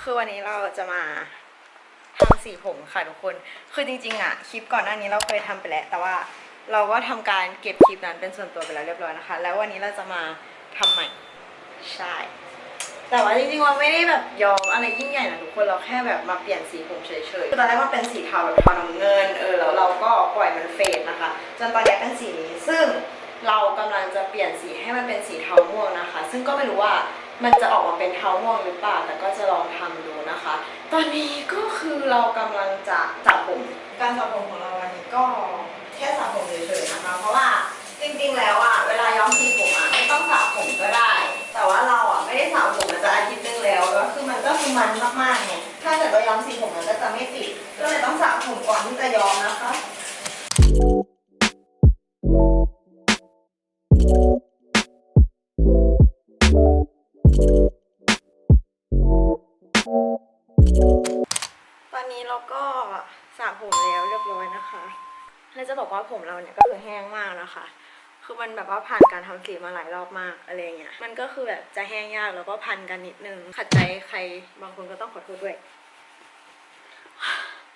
คือวันนี้เราจะมาทำสีผมค่ะทุกคน คือจริงๆอะคลิปก่อนหน้านี้เราเคยทำไปแล้ว แต่ว่าเราก็ทำการเก็บคลิปนั้นเป็นส่วนตัวไปแล้วเรียบร้อยนะคะ แล้ววันนี้เราจะมาทำใหม่ใช่แต่ว่าจริงๆเราไม่ได้แบบยอมอะไรยิ่งใหญ่นะทุกคนเราแค่แบบมาเปลี่ยนสีผมเฉยๆคือตอนแรกมันเป็นสีเทาแบบเทาน้ำเงินเออแล้วเราก็ปล่อยมันเฟดนะคะ จนตอนนี้เป็นสีนี้ซึ่งเรากำลังจะเปลี่ยนสีให้มันเป็นสีเทาม่วงนะคะ ซึ่งก็ไม่รู้ว่า มันจะออกมาเป็นเท้าม่วงหรือเปล่าแต่ก็จะลองทำดูนะคะ ตอนนี้ก็คือเรากำลังจะจับผมการสระผมของเราวันนี้ก็แค่สระผมเฉยๆนะคะ เพราะว่าจริงๆ แล้วอะเวลาย้อมสีผมอะไม่ต้องสระผมก็ได้ แต่ว่าเราอะไม่ได้สระผมมาจะอาทิตย์นึงแล้วแล้วคือมันก็คือมันมากๆไงถ้าเกิดเราย้อมสีผมมันก็จะไม่ติดก็เลยต้องสระผมก่อนที่จะย้อมนะคะ เราก็สระผมแล้วเรียบร้อยนะคะแล้วจะบอกว่าผมเราเนี่ยก็คือแห้งมากนะคะ คือมันแบบว่าผ่านการทำสีมาหลายรอบมากอะไรเงี้ย มันก็คือแบบจะแห้งยากแล้วก็พันกันนิดนึง ขัดใจใครบางคนก็ต้องขอโทษด้วย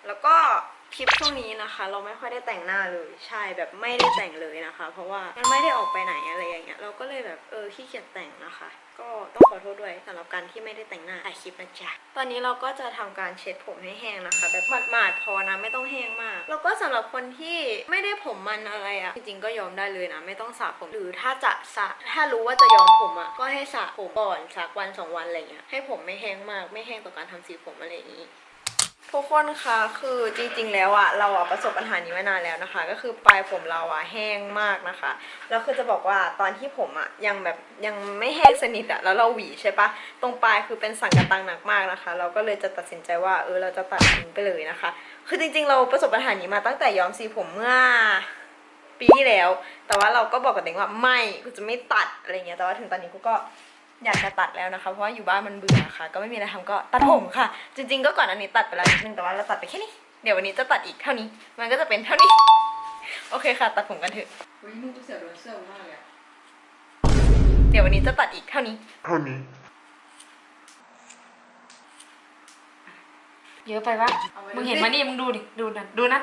แล้วก็ คลิปช่วงนี้นะคะ เราไม่ค่อยได้แต่งหน้าเลยใช่แบบไม่ได้แต่งเลยนะคะ เพราะว่ามันไม่ได้ออกไปไหนอะไรอย่างเงี้ยเราก็เลยแบบเออขี้เกียจแต่งนะคะ ก็ต้องขอโทษด้วยสำหรับการที่ไม่ได้แต่งหน้าถ่ายคลิปนะจ๊ะตอนนี้เราก็จะทำการเช็ดผมให้แห้งนะคะ แบบหมาดๆพอนะไม่ต้องแห้งมาก แล้วก็สำหรับคนที่ไม่ได้ผมมันอะไรอะจริงๆก็ยอมได้เลยนะ ไม่ต้องสระผมหรือถ้าจะสระถ้ารู้ว่าจะย้อมผมอะก็ให้สระผมก่อนสักวันสองวันอะไรเงี้ยให้ผมไม่แห้งมากไม่แห้งต่อการทำสีผมอะไรอย่างนี้ ทุกคนคะคือจริงๆ แล้วอะเราอะประสบปัญหานี้มานานแล้วนะคะ ก็คือปลายผมเราอะแห้งมากนะคะแล้วคือจะบอกว่าตอนที่ผมอะยังแบบยังไม่แห้งสนิทอะแล้วเราหวีใช่ปะตรงปลายคือเป็นสังกะตังหนักมากนะคะ เราก็เลยจะตัดสินใจว่าเออเราจะตัดทิ้งไปเลยนะคะ คือจริงๆ เราประสบปัญหานี้มาตั้งแต่ย้อมสีผมเมื่อปีที่แล้ว แต่ว่าเราก็บอกกับตัวเองว่าไม่กูจะไม่ตัดอะไรเงี้ยแต่ว่าถึงตอนนี้กูก็ อยากจะตัดแล้วนะคะ เพราะว่าอยู่บ้านมันเบื่อค่ะ ก็ไม่มีอะไรทำก็ตัดผมค่ะ จริง ๆ ก็ก่อนอันนี้ตัดไปแล้วนิดนึงแต่ว่าเราตัดไปแค่นี้ เดี๋ยววันนี้จะตัดอีกเท่านี้ มันก็จะเป็นเท่านี้ โอเคค่ะ ตัดผมกันเถอะ วันนี้มึงกูเสียโดนเสื้อมากเลยอะเดี๋ยววันนี้จะตัดอีกเท่านี้ Honey. เยอะไปปะมึงเห็นมานี่มึงดูดิ ดูนั่นดูนั่น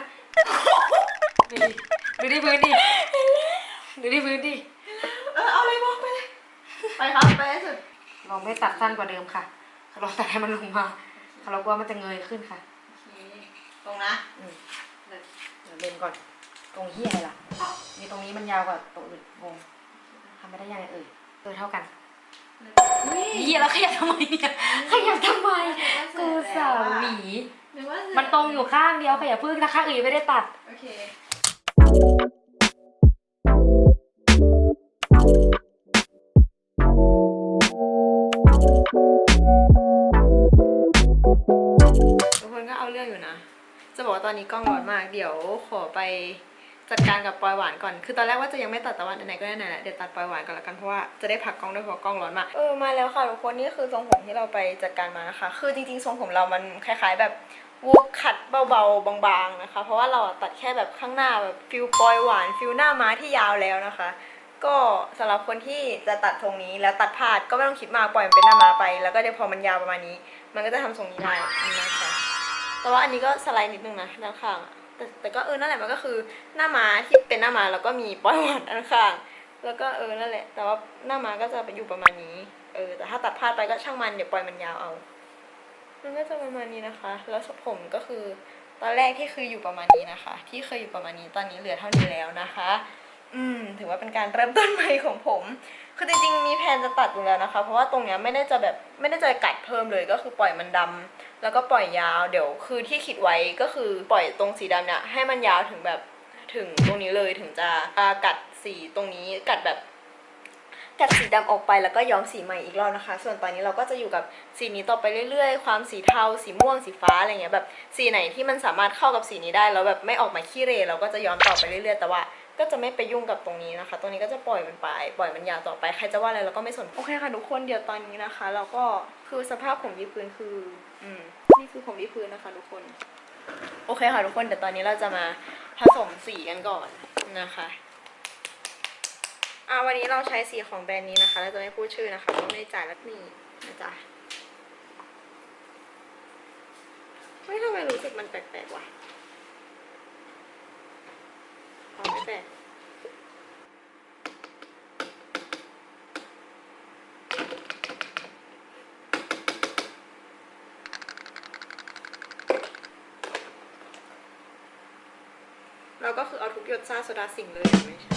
ดูดิ ดูดิพื้นดิ ดูดิพื้นดิ ไปครับไปให้สุดลองไม่ตัดสั้นกว่าเดิมค่ะลองตัดให้มันลงมาเรากลัวมันจะเงยขึ้นค่ะโอเคตรงนะอืมเดี๋ยวเล็มก่อน ตรงที่อะไรล่ะ มีตรงนี้มันยาวกว่าตรงอื่นงงทำไม่ได้ยังไงเอ่ยเออเท่ากันเฮียแล้วขยับทำไมเนี่ยขยับทำไมกูสาวหมีนึกว่าเสร็จมันตรงอยู่ข้างเดียวขยับพึ่งนะข้างอื่นยังไม่ได้ตัด โอเค ทุกคนก็เอาเรื่องอยู่นะ จะบอกว่าตอนนี้กล้องร้อนมาก เดี๋ยวขอไปจัดการกับปอยหวานก่อน คือตอนแรกว่าจะยังไม่ตัดแต่ว่าไหนก็ไหนแหละเดี๋ยวตัดปอยหวานก่อนละกันเพราะว่าจะได้พักกล้องด้วยเพราะกล้องร้อนมาก เออมาแล้วค่ะทุกคนนี่คือทรงผมที่เราไปจัดการมานะคะ คือจริงๆทรงผมเรามันคล้ายๆ แบบวูบขัดเบาๆบางๆนะคะ เพราะว่าเราตัดแค่แบบข้างหน้าแบบฟิลปอยหวานฟิลหน้าม้าที่ยาวแล้วนะคะ ก็สำหรับคนที่จะตัดทรงนี้แล้วตัดพลาดก็ไม่ต้องคิดมากปล่อยมันเป็นหน้าม้าไป แล้วก็เดี๋ยวพอมันยาวประมาณนี้ มันก็จะทำทรงนี้ได้นะคะแต่ว่าอันนี้ก็สไลด์นิดนึงนะด้านข้างแต่แต่ก็เออนั่นแหละมันก็คือหน้าม้าที่เป็นหน้าม้าแล้วก็มีปล่อยหวานด้านข้างแล้วก็เออนั่นแหละ แต่ว่าหน้าม้าก็จะไปอยู่ประมาณนี้เออแต่ถ้าตัดพลาดไปก็ช่างมันเดี๋ยวปล่อยมันยาวเอา มันก็จะประมาณนี้นะคะ แล้วผมก็คือตอนแรกที่คืออยู่ประมาณนี้นะคะ ที่เคยอยู่ประมาณนี้ตอนนี้เหลือเท่านี้แล้วนะคะ อืมถือว่าเป็นการเริ่มต้นใหม่ของผม คือจริงๆมีแผนจะตัดอยู่แล้วนะคะ เพราะว่าตรงเนี้ยไม่ได้จะแบบไม่ได้จะกัดเพิ่มเลยก็คือปล่อยมันดำแล้วก็ปล่อยยาวเดี๋ยวคือที่คิดไว้ก็คือปล่อยตรงสีดำเนี่ยให้มันยาวถึงแบบถึงตรงนี้เลยถึงจะกัดสีตรงนี้กัดแบบกัดสีดำออกไปแล้วก็ย้อมสีใหม่อีกรอบนะคะ ส่วนตอนนี้เราก็จะอยู่กับสีนี้ต่อไปเรื่อยๆ ความสีเทา สีม่วง สีฟ้าอะไรเงี้ยแบบสีไหนที่มันสามารถเข้ากับสีนี้ได้แล้วแบบไม่ออกมาขี้เหรเราก็จะย้อมต่อไปเรื่อยๆ แต่ว่า ก็จะไม่ไปยุ่งกับตรงนี้นะคะ ตรงนี้ก็จะปล่อยมันไป ปล่อยมันยาวต่อไปใครจะว่าอะไรเราก็ไม่สน โอเคค่ะทุกคนเดี๋ยวตอนนี้นะคะ เราก็คือสภาพผมที่พื้นคือ อืมนี่คือผมที่พื้นนะคะ ทุกคน โอเคค่ะทุกคนเดี๋ยวตอนนี้เราจะมาผสมสีกันก่อนนะคะอ่าวันนี้เราใช้สีของแบรนด์นี้นะคะเราจะไม่พูดชื่อนะคะเพราะไม่ได้จ่ายแล้วนี่นะจ๊ะไม่ทำไมรู้สึกมันแปลกๆวะอ๋อไม่ แปลกเราก็คือเอาทุกหยดซ่าโซดาสิ่งเลยไม่ใช่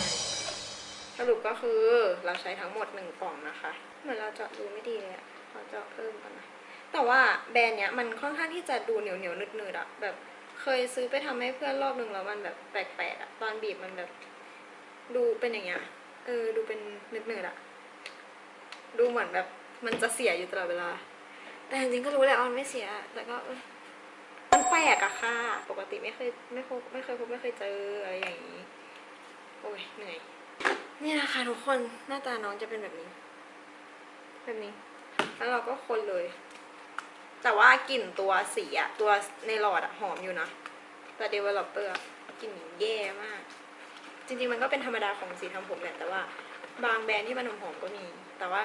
สรุปก็คือเราใช้ทั้งหมดหนึ่งกล่องนะคะ เหมือนเราเจาะดูไม่ดีเลยอะขอเจาะเพิ่มก่อนนะ แต่ว่าแบรนด์เนี้ยมันค่อนข้างที่จะดูเหนียวเหนียวๆนืดๆอะแบบ เคยซื้อไปทำให้เพื่อนรอบหนึ่งแล้วมันแบบแปลกๆอะตอนบีบมันแบบ ดูเป็นอย่างเงี้ย เออ ดูเป็นนืดๆอะดูเหมือนแบบมันจะเสียอยู่ตลอดเวลา แต่จริงๆก็รู้แหละว่ามันไม่เสีย แต่ก็มันแปลกอะค่ะ ปกติไม่เคยไม่พบไม่เคยพบไม่เคยเจออะไรอย่างนี้ โอ้ยเหนื่อย นี่นะคะทุกคนหน้าตาน้องจะเป็นแบบนี้ แบบนี้ แล้วเราก็คนเลย แต่ว่ากลิ่นตัวสีอะตัวในหลอดอะหอมอยู่นะแต่ developer อะกลิ่นแย่มาก จริงๆมันก็เป็นธรรมดาของสีทำผมแหละแต่ว่า บางแบรนด์ที่มันหอมๆก็มี แต่ว่า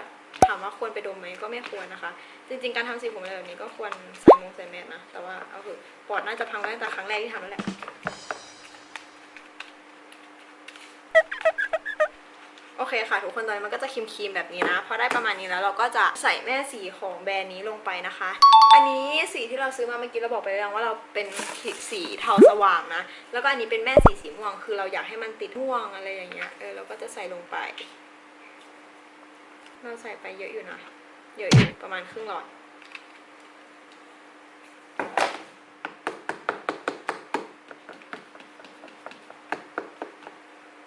ถามว่าควรไปดมไหมก็ไม่ควรนะคะ จริงๆการทำสีผมอะไรแบบนี้ก็ควรใส่มงใส่แมสนะแต่ว่าเอาคือปอดน่าจะพังตั้งแต่ครั้งแรกที่ทำแล้วแหละ โอ เคค่ะ ทุกคนตอนนี้มันก็จะครีมๆแบบนี้นะพอได้ประมาณนี้แล้วเราก็จะใส่แม่สีของแบรนด์นี้ลงไปนะคะ อันนี้สีที่เราซื้อมาเมื่อกี้เราบอกไปแล้วว่าเราเป็นสีเทาสว่างนะ แล้วก็อันนี้เป็นแม่สีสีม่วง คือเราอยากให้มันติดม่วงอะไรอย่างเงี้ยเออเราก็จะใส่ลงไป เราใส่ไปเยอะอยู่นะเยอะอยู่ประมาณครึ่งหลอด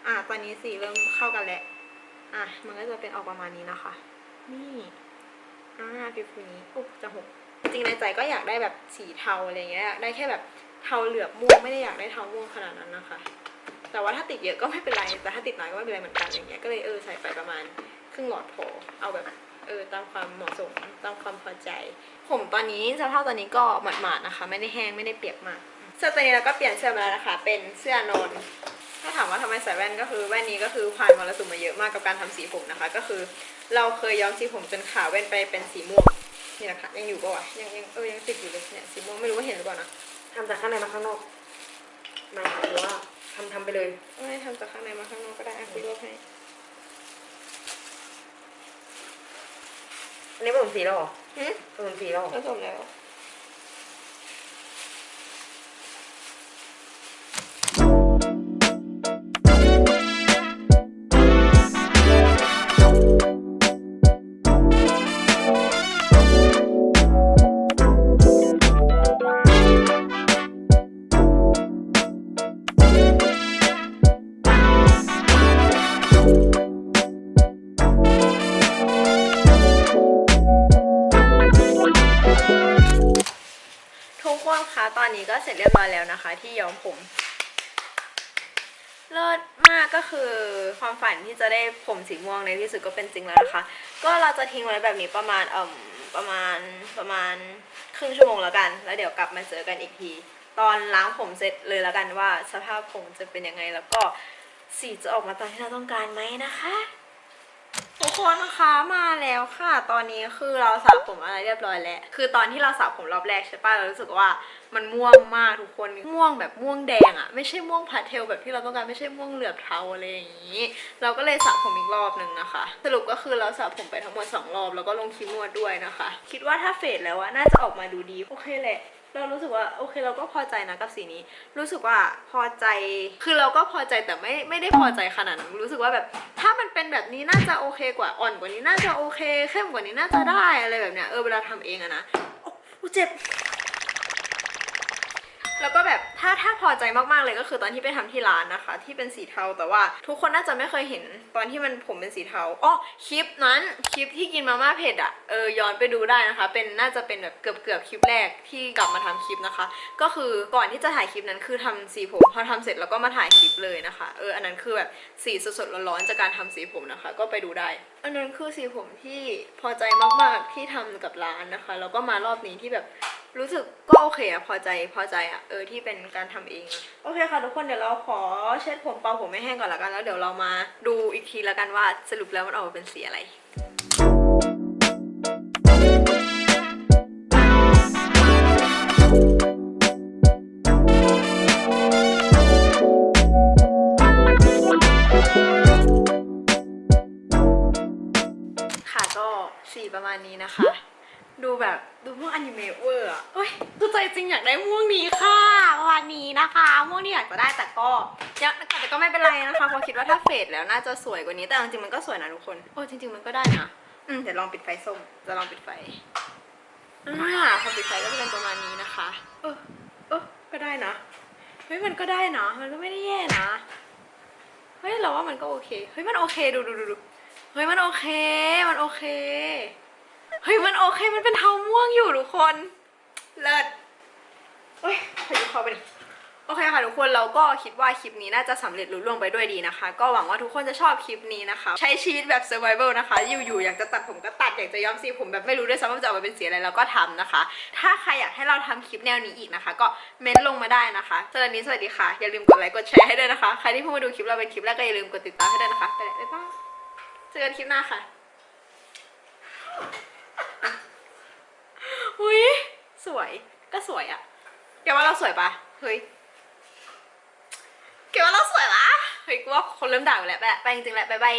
อะตอนนี้สีเริ่มเข้ากันแล้ว อะ มันก็จะเป็นออกประมาณนี้นะคะ นี่อ่าฟิวฟิวนี้อุ๊บจะหกจริงในใจก็อยากได้แบบสีเทาอะไรเงี้ยได้แค่แบบเทาเหลือบม่วงไม่ได้อยากได้เทาม่วงขนาดนั้นนะคะ แต่ว่าถ้าติดเยอะก็ไม่เป็นไรแต่ถ้าติดน้อยก็ไม่เป็นไรเหมือนกันอย่างเงี้ยก็เลยเออใส่ไปประมาณครึ่งหลอดพอเอาแบบเออตามความเหมาะสมตามความพอใจ ผมตอนนี้สภาพตอนนี้ก็หมาดๆนะคะ ไม่ได้แห้งไม่ได้เปียกมากเสื้อตัวนี้เราก็เปลี่ยนเสื้อมาแล้วนะคะ เป็นเสื้อนอน ถ้าถามว่าทำไมใส่แว่นก็คือแว่นนี้ก็คือผ่านมรสุมมาเยอะมากกับการทำสีผมนะคะ ก็คือเราเคยย้อมสีผมจนขาวแว่นไปเป็นสีม่วงนี่แหละค่ะยังอยู่ปะวะยังยังเออยังติดอยู่เลยเนี่ยสีม่วงไม่รู้ว่าเห็นหรือเปล่านะทำจากข้างในมาข้างนอกหมายถึงว่าทำทำไปเลยไม่ทำจากข้างในมาข้างนอกก็ได้อะคุณรวบให้อันนี้ผสมสีแล้วเหรอหึผสมสีแล้วเหรอผสมแล้ว คนคะตอนนี้ก็เสร็จเรียบร้อยแล้วนะคะ ที่ย้อมผม เลิศมากก็คือความฝันที่จะได้ผมสีม่วงในที่สุดก็เป็นจริงแล้วนะคะ ก็เราจะทิ้งไว้แบบนี้ประมาณเอ่มประมาณประมาณครึ่งชั่วโมงแล้วกัน แล้วเดี๋ยวกลับมาเจอกันอีกที ตอนล้างผมเสร็จเลยแล้วกันว่า สภาพผมจะเป็นยังไงแล้วก็สีจะออกมาตามที่เราต้องการไหมนะคะ ทุกคนนะคะมาแล้วค่ะ ตอนนี้คือเราสระผมอะไรเรียบร้อยแล้ว คือตอนที่เราสระผมรอบแรกใช่ป่ะเรารู้สึกว่ามันม่วงมากทุกคน ม่วงแบบม่วงแดงอะไม่ใช่ม่วงพาเทลแบบที่เราต้องการไม่ใช่ม่วงเหลือบเทาอะไรอย่างนี้ เราก็เลยสระผมอีกรอบหนึ่งนะคะ สรุปก็คือเราสระผมไปทั้งหมดสองรอบแล้วก็ลงครีมนวดด้วยนะคะ คิดว่าถ้าเฟดแล้วอะน่าจะออกมาดูดีโอเคแหละ เรารู้สึกว่าโอเคเราก็พอใจนะกับสีนี้ รู้สึกว่าพอใจ คือเราก็พอใจแต่ไม่ไม่ได้พอใจขนาดนั้นรู้สึกว่าแบบถ้ามันเป็นแบบนี้น่าจะโอเคกว่าอ่อนกว่านี้น่าจะโอเคเข้มกว่านี้น่าจะได้อะไรแบบเนี้ยเออเวลาทำเองอะนะโอ้เจ็บ แล้วก็แบบ ถ้าถ้าพอใจมากๆเลยก็คือตอนที่ไปทำที่ร้านนะคะ ที่เป็นสีเทาแต่ว่าทุกคนน่าจะไม่เคยเห็นตอนที่มันผมเป็นสีเทาอ๋อคลิปนั้นคลิปที่กินมาม่าเผ็ดอะเออย้อนไปดูได้นะคะ เป็นน่าจะเป็นแบบเกือบเกือบๆคลิปแรกที่กลับมาทำคลิปนะคะ ก็คือก่อนที่จะถ่ายคลิปนั้นคือทำสีผมพอทำเสร็จแล้วก็มาถ่ายคลิปเลยนะคะเอออันนั้นคือแบบสีสดๆร้อนๆจากการทำสีผมนะคะ ก็ไปดูได้ อันนั้นคือสีผมที่พอใจมากๆที่ทำกับร้านนะคะแล้วก็มารอบนี้ที่แบบ รู้สึกก็โอเคอะพอใจพอใจอะเออที่เป็นการทำเอง โอเคค่ะทุกคนเดี๋ยวเราขอเช็ดผมเป่าผมไม่แห้งก่อนละกันแล้วเดี๋ยวเรามาดูอีกทีละกันว่าสรุปแล้วมันออกมาเป็นสีอะไร ยังแต่ก็ไม่เป็นไรนะคะเพราะคิดว่าถ้าเฟดแล้วน่าจะสวยกว่านี้ แต่จริงๆมันก็สวยนะทุกคน โอ้จริง ๆมันก็ได้นะ อืมเดี๋ยวลองปิดไฟส้ม จะลองปิดไฟ อ่าพอปิดไฟก็จะเป็นประมาณนี้นะคะ เออเออก็ได้นะ เฮ้ยมันก็ได้นะ มันก็ไม่ได้แย่นะ เฮ้ยเราว่ามันก็โอเค เฮ้ยมันโอเคดูดูดูดูเฮ้ยมันโอเค มันโอเค เฮ้ยมันโอเค มันเป็นเทาม่วงอยู่ทุกคน เลิศเฮ้ยพายุเข้าไปดิ โอเคค่ะทุกคนเราก็คิดว่าคลิปนี้น่าจะสำเร็จลุล่วงไปด้วยดีนะคะ ก็หวังว่าทุกคนจะชอบคลิปนี้นะคะ ใช้ชีวิตแบบ survival นะคะ อยู่ๆอยากจะตัดผมก็ตัด อยากจะย้อมสีผมแบบไม่รู้ด้วยซ้ำว่าจะออกมาเป็นสีอะไรเราก็ทำนะคะ ถ้าใครอยากให้เราทำคลิปแนวนี้อีกนะคะ ก็เม้นลงมาได้นะคะสำหรับวันนี้สวัสดีค่ะ อย่าลืมกดไลค์กดแชร์ให้ด้วยนะคะ ใครที่เพิ่งมาดูคลิปเราเป็นคลิปแรกก็อย่าลืมกดติดตามให้ด้วยนะคะไปแล้วบ๊ายบายเจอกันคลิปหน้าค่ะอุ้ยสวยก็สวยอะแกว่าเราสวยปะเฮ้ย เกว่าเราสวยปะเฮ้ยกูว่าคนเริ่มด่าอยู่แล้วแปะไปจริงๆแหละบายบาย